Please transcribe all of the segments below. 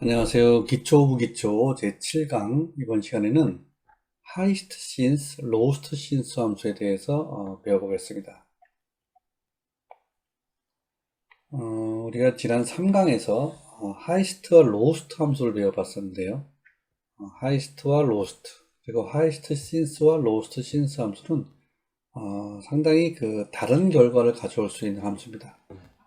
안녕하세요. 기초 오브 기초 제7강 이번 시간에는 highest since, lowest since 함수에 대해서 어, 배워보겠습니다. 어, 우리가 지난 3강에서 어, highest와 lowest 함수를 배워봤었는데요. 어, highest와 lowest 그리고 highest since와 lowest since 함수는 어, 상당히 그 다른 결과를 가져올 수 있는 함수입니다.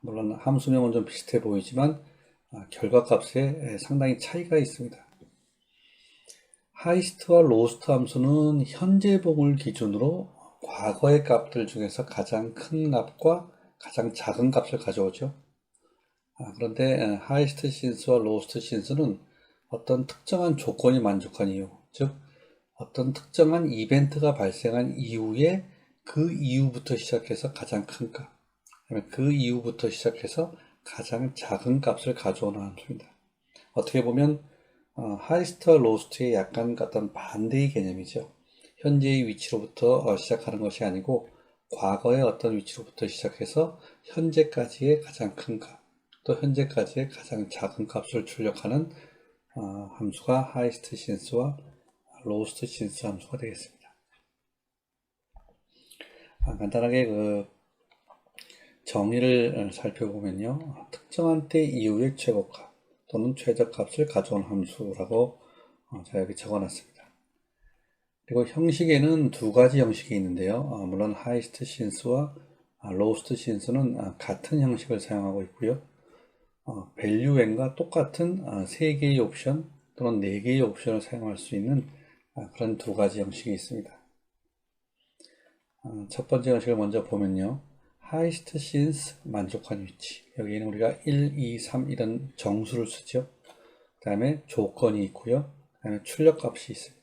물론 함수명은 좀 비슷해 보이지만 아, 결과값에 상당히 차이가 있습니다. 하이스트와 로스트 함수는 현재 봉을 기준으로 과거의 값들 중에서 가장 큰 값과 가장 작은 값을 가져오죠. 아, 그런데 하이스트 신스와 로스트 신스는 어떤 특정한 조건이 만족한 이유, 즉 어떤 특정한 이벤트가 발생한 이후에 그 이후부터 시작해서 가장 큰 값, 그 이후부터 시작해서 가장 작은 값을 가져오는 함수입니다. 어떻게 보면 어, 하이스트와 로스트의 약간 어떤 반대의 개념이죠. 현재의 위치로부터 어, 시작하는 것이 아니고 과거의 어떤 위치로부터 시작해서 현재까지의 가장 큰 값, 또 현재까지의 가장 작은 값을 출력하는 어, 함수가 하이스트 신스와 로스트 신스 함수가 되겠습니다. 아, 간단하게 그 정의를 살펴보면요. 특정한 때 이후의 최고값 또는 최저값을 가져온 함수라고 어, 제가 여기 적어놨습니다. 그리고 형식에는 두 가지 형식이 있는데요. 어, 물론 하이스트 신스와 로우스트 신스는 아, 같은 형식을 사용하고 있고요. 밸류엔과 똑같은 아, 세 개의 옵션 또는 네 개의 옵션을 사용할 수 있는 아, 그런 두 가지 형식이 있습니다. 첫 번째 형식을 먼저 보면요. Highest since 만족한 위치. 여기는 우리가 1, 2, 3 이런 정수를 쓰죠. 그 다음에 조건이 있고요. 그 다음에 출력 값이 있습니다.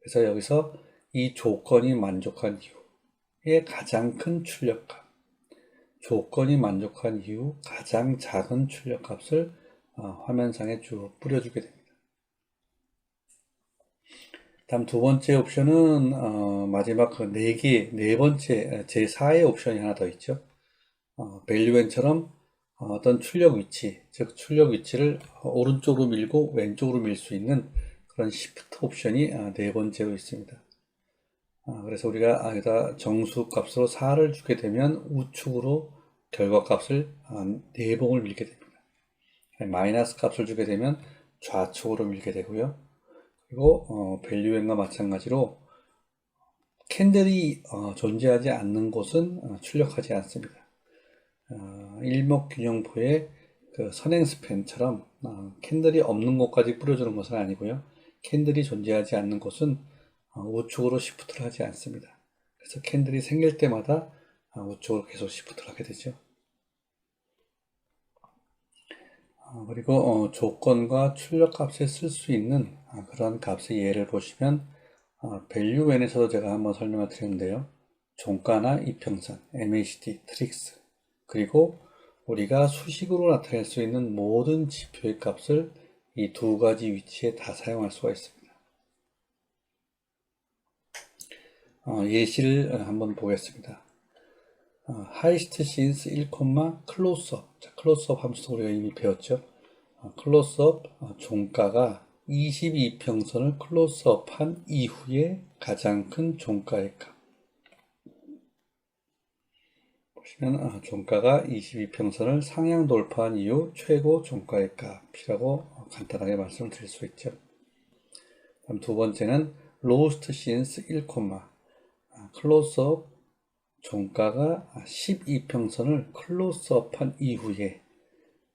그래서 여기서 이 조건이 만족한 이후의 가장 큰 출력값, 조건이 만족한 이후 가장 작은 출력값을 어, 화면상에 쭉 뿌려주게 됩니다. 다음 두 번째 옵션은 어, 마지막 그 네 개, 네 번째 제 4의 옵션이 하나 더 있죠. 어, 밸류엔처럼 어떤 출력 위치, 즉 출력 위치를 오른쪽으로 밀고 왼쪽으로 밀 수 있는 그런 시프트 옵션이 아, 네 번째로 있습니다. 아, 그래서 우리가 여기다 정수 값으로 4를 주게 되면 우측으로 결과 값을 아, 네 봉을 밀게 됩니다. 마이너스 값을 주게 되면 좌측으로 밀게 되고요. 그리고 어, 밸류엔과 마찬가지로 캔들이 어, 존재하지 않는 곳은 어, 출력하지 않습니다. 어, 일목균형포의 그 선행 스팬처럼 어, 캔들이 없는 곳까지 뿌려주는 것은 아니고요. 캔들이 존재하지 않는 곳은 어, 우측으로 시프트를 하지 않습니다. 그래서 캔들이 생길 때마다 어, 우측으로 계속 시프트를 하게 되죠. 어, 그리고 어, 조건과 출력 값에 쓸 수 있는 아, 그런 값의 예를 보시면 밸류 웬에서도 제가 한번 설명을 드렸는데요. 종가나 이평선, MACD, 트릭스 그리고 우리가 수식으로 나타낼 수 있는 모든 지표의 값을 이 두 가지 위치에 다 사용할 수가 있습니다. 어, 예시를 한번 보겠습니다. 어, highest since 1, close-up. 자, close-up 함수도 우리가 이미 배웠죠. 어, close-up 어, 종가가 22평선을 클로스업 한 이후에 가장 큰 종가의 값. 보시면 아, 종가가 22평선을 상향 돌파한 이후 최고 종가의 값이라고 간단하게 말씀을 드릴 수 있죠. 다음 두 번째는 lowest since 1, 클로스업 종가가 12평선을 클로스업한 이후에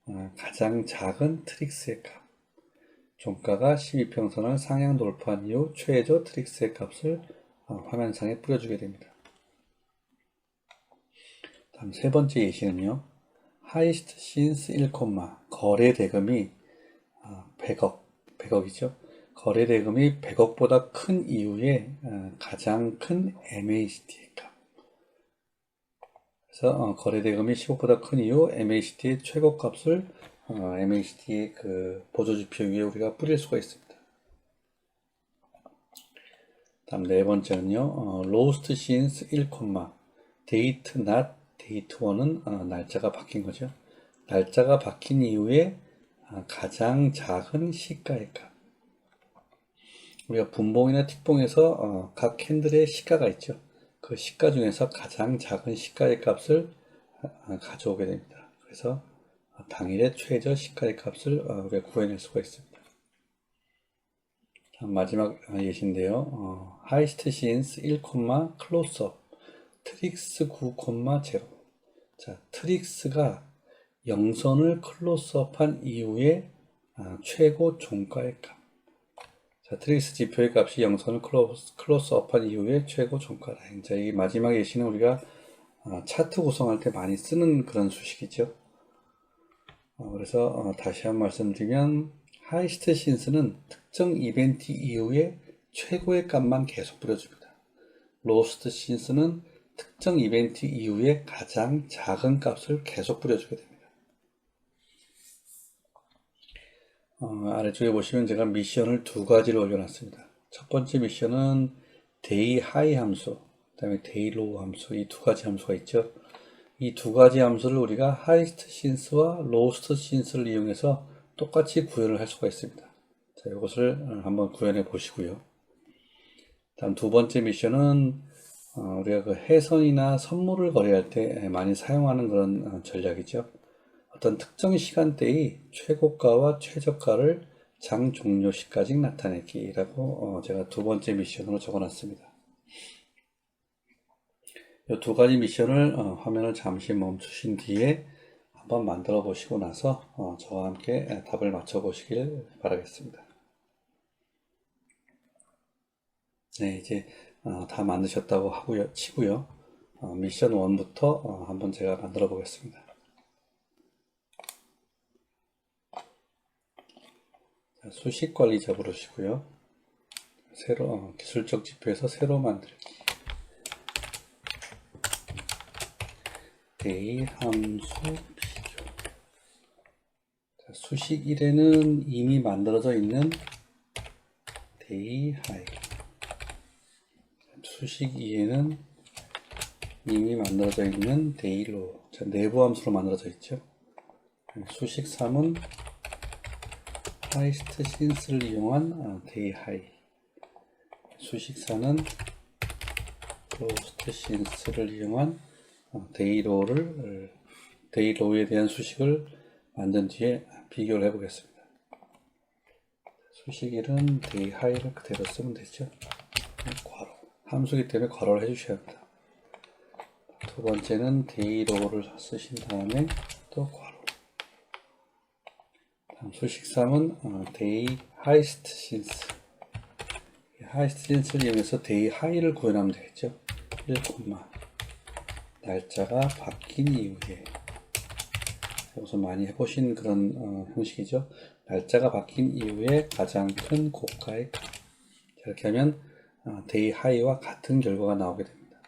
아, 가장 작은 트릭스의 값. 종가가 12평선을 상향 돌파한 이후 최저 트릭스의 값을 아, 화면상에 뿌려주게 됩니다. 다음 세 번째 예시는요. highest since 1, 거래 대금이 100억, 아, 100억이죠. 거래 대금이 100억보다 큰 이후에 아, 가장 큰 MACD의 값. 그래서 어, 거래 대금이 10억보다 큰 이후 MACD의 최고 값을 MACD의 그 보조지표 위에 우리가 뿌릴 수가 있습니다. 다음 네 번째는요. 어, lowest since 1, date not 데이트 1은 어, 날짜가 바뀐 거죠. 날짜가 바뀐 이후에 아, 가장 작은 시가의 값. 우리가 분봉이나 틱봉에서 어, 각 캔들의 시가가 있죠. 그 시가 중에서 가장 작은 시가의 값을 아, 가져오게 됩니다. 그래서 당일의 최저 시가의 값을 어, 우리가 구해낼 수가 있습니다. 자, 마지막 예시인데요. 어, 하이스트 시인스 1, 클로스업 트릭스 9, 0 자, 트릭스가 영선을 클로스업한 이후에 아, 최고 종가의 값. 자, 트릭스 지표의 값이 영선을 클로스, 클로스업한 이후에 최고 종가다. 자, 이 마지막 예시는 우리가 아, 차트 구성할 때 많이 쓰는 그런 수식이죠. 어, 그래서 어, 다시 한번 말씀드리면 하이스트 신스는 특정 이벤트 이후에 최고의 값만 계속 뿌려줍니다. 로스트 신스는 특정 이벤트 이후에 가장 작은 값을 계속 뿌려주게 됩니다. 어, 아래쪽에 보시면 제가 미션을 두 가지를 올려놨습니다. 첫 번째 미션은 데이 하이 함수, 그 다음에 데이 로우 함수, 이 두 가지 함수가 있죠. 이 두 가지 함수를 우리가 하이스트 신스와 로스트 신스를 이용해서 똑같이 구현을 할 수가 있습니다. 자, 이것을 한번 구현해 보시고요. 다음 두 번째 미션은 어, 우리가 그 해선이나 선물을 거래할 때 많이 사용하는 그런 어, 전략이죠. 어떤 특정 시간대의 최고가와 최저가를 장 종료 시까지 나타내기라고 어, 제가 두 번째 미션으로 적어놨습니다. 이 두 가지 미션을 화면을 잠시 멈추신 뒤에 한번 만들어 보시고 나서 저와 함께 답을 맞춰 보시길 바라겠습니다. 네, 이제 어, 다 만드셨다고 하고요, 치고요. 어, 미션 1부터 어, 한번 제가 만들어 보겠습니다. 수식 관리 잡으시고요. 새로 어, 기술적 지표에서 새로 만들기. 데이 함수 비교. 자, 수식 1에는 이미 만들어져 있는 데이 하이. 수식 2에는 이미 만들어져 있는 데일로 내부 함수로 만들어져 있죠. 수식 3은 하이스트 신스를 이용한 데이 하이. 수식 4는 로스트 신스를 이용한 데이로를 데이로에 대한 수식을 만든 뒤에 비교를 해보겠습니다. 수식 1은 데이 하이를 그대로 쓰면 되죠. 괄호. 함수기 때문에 괄호를 해주셔야 합니다. 두 번째는 데이로를 쓰신 다음에 또 괄호. 다음 수식 3은 어, 데이. 하이스트 신스를 이용해서 데이 하이를 구현하면 되겠죠. 1, 날짜가 바뀐 이후에 여기서 많이 해보신 그런 어, 형식이죠. 날짜가 바뀐 이후에 가장 큰 고가의 값. 이렇게 하면 데이 어, 하이와 같은 결과가 나오게 됩니다.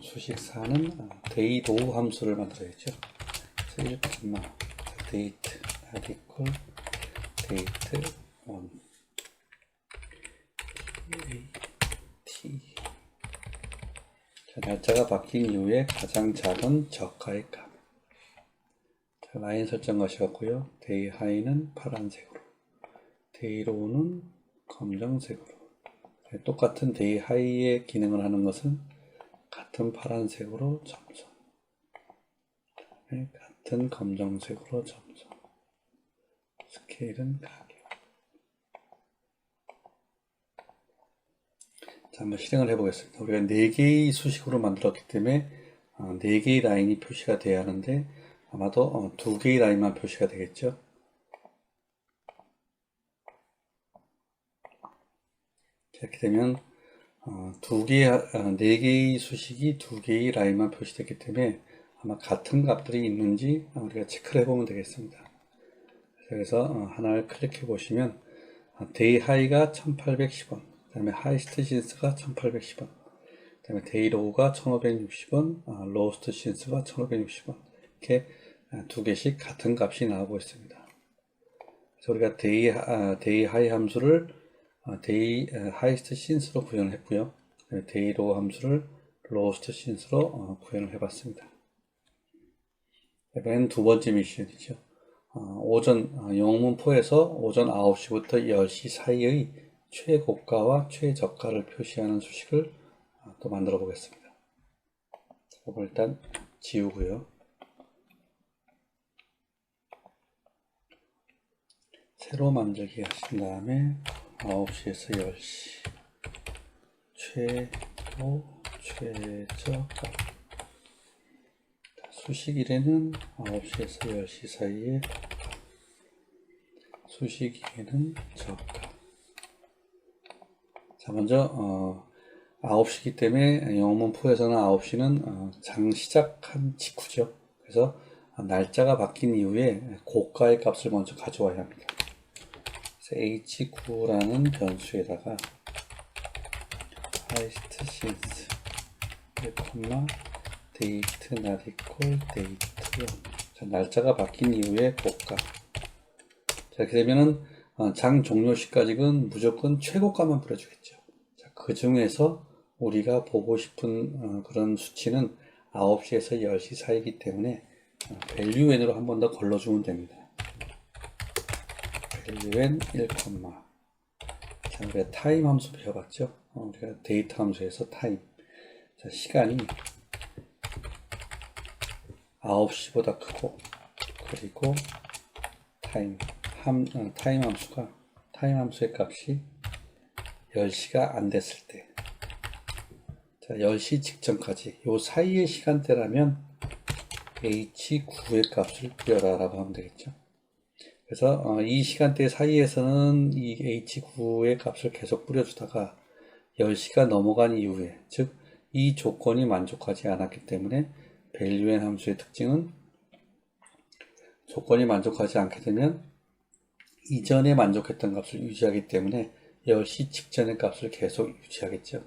수식 4는 데이 로우 함수를 만들어야죠. 1, 데이트 아리콜 데이트 1 t 자, 날짜가 바뀐 이후에 가장 작은 저가의 값. 자, 라인 설정 것이었고요. 데이 하이는 파란색으로, 데이 로우는 검정색으로. 네, 똑같은 데이 하이의 기능을 하는 것은 같은 파란색으로 점점 같은 검정색으로 점점 스케일은 가격. 자 한번 실행을 해 보겠습니다. 우리가 4개의 수식으로 만들었기 때문에 4개의 어, 라인이 표시가 돼야 하는데 아마도 2개의 어, 라인만 표시가 되겠죠? 이렇게 되면 어, 두 개, 어, 네 개의 수식이 두 개의 라인만 표시되기 때문에 아마 같은 값들이 있는지 우리가 체크를 해보면 되겠습니다. 그래서 어, 하나를 클릭해 보시면 데이 하이가 1810원, 그 다음에 하이스트 신스가 1810원, 그 다음에 데이 로우가 1560원, 로스트 신스가 1560원 이렇게 두 개씩 같은 값이 나오고 있습니다. 그래서 우리가 데이, 데이 하이 함수를 데이 하이스트 신스로 구현을 했고요. 데이로 함수를 로스트 신스로 어, 구현을 해봤습니다. 이번엔 두 번째 미션이죠. 어, 오전 어, 영문포에서 오전 9시부터 10시 사이의 최고가와 최저가를 표시하는 수식을 어, 또 만들어 보겠습니다. 이거 일단 지우고요. 새로 만들기 하신 다음에 9시에서 10시 최고 최저가 수식 1에는 9시에서 10시 사이에 수식 2에는 저가 자 먼저 어, 9시기 때문에 영문 포에서는 9시는 어, 장 시작한 직후죠. 그래서 날짜가 바뀐 이후에 고가의 값을 먼저 가져와야 합니다. h9라는 변수에다가 하이스트 신스 1, 데이트 not equal 데이트 자, 날짜가 바뀐 이후에 고가 자, 이렇게 되면은 어, 장 종료 시까지는 무조건 최고가만 뿌려주겠죠. 자, 그 중에서 우리가 보고 싶은 어, 그런 수치는 9시에서 10시 사이기 때문에 어, value n으로 한 번 더 걸러주면 됩니다. n 1, 자, 우리가 타임 함수 배워봤죠? 어, 우리가 데이터 함수에서 타임. 자, 시간이 9시보다 크고, 그리고 타임, 함, 어, 타임 함수가, 타임 함수의 값이 10시가 안 됐을 때. 자, 10시 직전까지, 요 사이의 시간대라면 h9의 값을 뿌려라 라고 하면 되겠죠. 그래서 어, 이 시간대 사이에서는 이 h9의 값을 계속 뿌려주다가 10시가 넘어간 이후에 즉 이 조건이 만족하지 않았기 때문에 valuen 함수의 특징은 조건이 만족하지 않게 되면 이전에 만족했던 값을 유지하기 때문에 10시 직전의 값을 계속 유지하겠죠.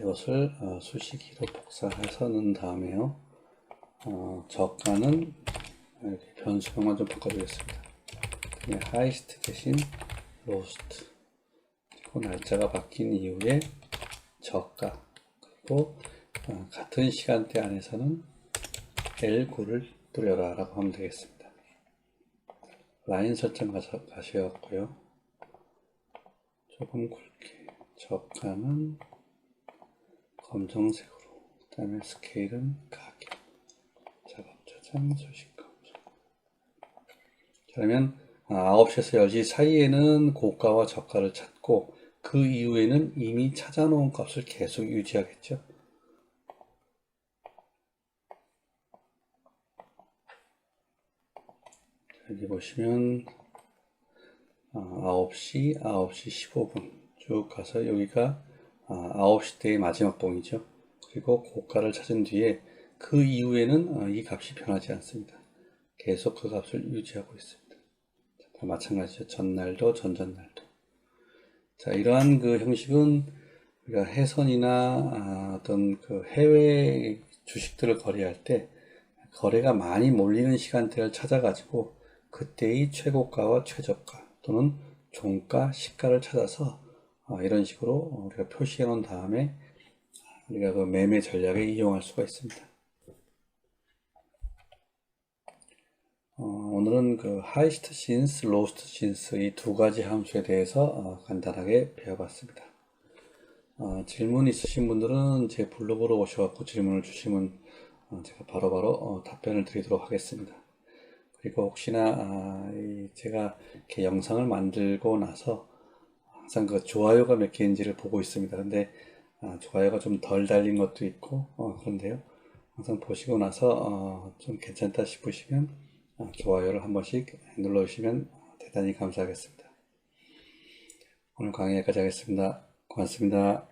이것을 어, 수식기로 복사해서 넣은 다음에요. 어, 저가는 이렇게 변수명만 좀 바꿔주겠습니다. 그냥 하이스트 대신 로스트 그리고 날짜가 바뀐 이후에 저가 그리고 어, 같은 시간대 안에서는 L9를 뿌려라 라고 하면 되겠습니다. 라인 설정 가서, 가셔갖고요. 조금 굵게 저가는 검정색으로 그 다음에 스케일은 가격 작업 저장 수식 그러면 9시에서 아, 10시 사이에는 고가와 저가를 찾고 그 이후에는 이미 찾아놓은 값을 계속 유지하겠죠. 여기 보시면 9시, 9시 15분 쭉 가서 여기가 9시 때의 마지막 봉이죠. 그리고 고가를 찾은 뒤에 그 이후에는 어, 이 값이 변하지 않습니다. 계속 그 값을 유지하고 있습니다. 다 마찬가지죠. 전날도 전전날도. 자, 이러한 그 형식은 우리가 해선이나 아, 어떤 그 해외 주식들을 거래할 때 거래가 많이 몰리는 시간대를 찾아가지고 그때의 최고가와 최저가 또는 종가, 시가를 찾아서 어, 이런 식으로 우리가 표시해 놓은 다음에 우리가 그 매매 전략에 이용할 수가 있습니다. 어, 오늘은 그 로스트 신스 이두 가지 함수에 대해서 어, 간단하게 배워봤습니다. 어, 질문 있으신 분들은 제 블로그로 오셔갖고 질문을 주시면 어, 제가 바로바로 바로, 답변을 드리도록 하겠습니다. 그리고 혹시나 아, 제가 이렇게 영상을 만들고 나서 항상 그 좋아요가 몇 개인지를 보고 있습니다. 근데 아, 좋아요가 좀 덜 달린 것도 있고 어, 그런데요. 항상 보시고 나서 어, 좀 괜찮다 싶으시면 어, 좋아요를 한 번씩 눌러주시면 대단히 감사하겠습니다. 오늘 강의 여기까지 하겠습니다. 고맙습니다.